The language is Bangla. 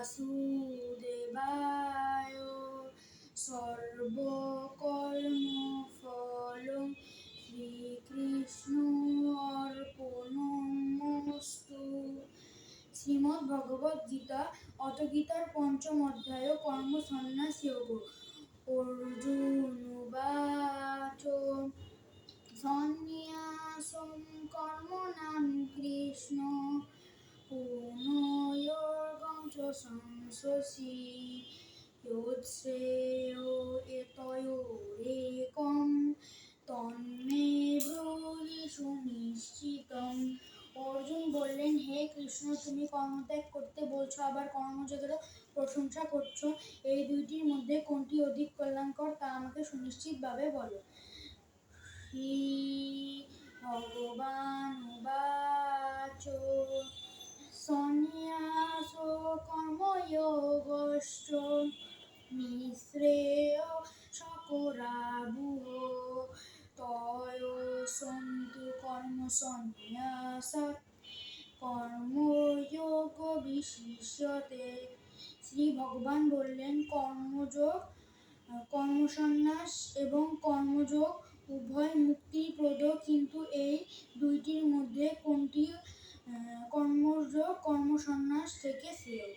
বাসুদেবায়, সর্বকর্ম ফল। শ্রীকৃষ্ণ অর্পণ শ্রীমদ্ ভগবত গীতা অতগীতার পঞ্চম অধ্যায় কর্ম সন্ন্যাস যোগ অর্জুন বাচ সন্ন্যাসম কর্ম নাম কৃষ্ণ। শশী অর্জুন বললেন, হে কৃষ্ণ, তুমি কর্মত্যাগ করতে বলছো, আবার কর্মযোগেরও প্রশংসা করছ। এই দুইটির মধ্যে কোনটি অধিক কল্যাণকর তা আমাকে সুনিশ্চিতভাবে বলো। শ্রী নিঃশ্রেয় সকরাবুহ। তয় সন্তু কর্ম সন্ন্যাসাৎ কর্মযোগ বিশিষ্যতে। শ্রী ভগবান বললেন কর্মযোগ কর্মসন্ন্যাস এবং কর্মযোগ উভয় মুক্তিপ্রদ, কিন্তু এই দুইটির মধ্যে কোনটি কর্মযোগ কর্মসন্ন্যাস থেকে শ্রেয়?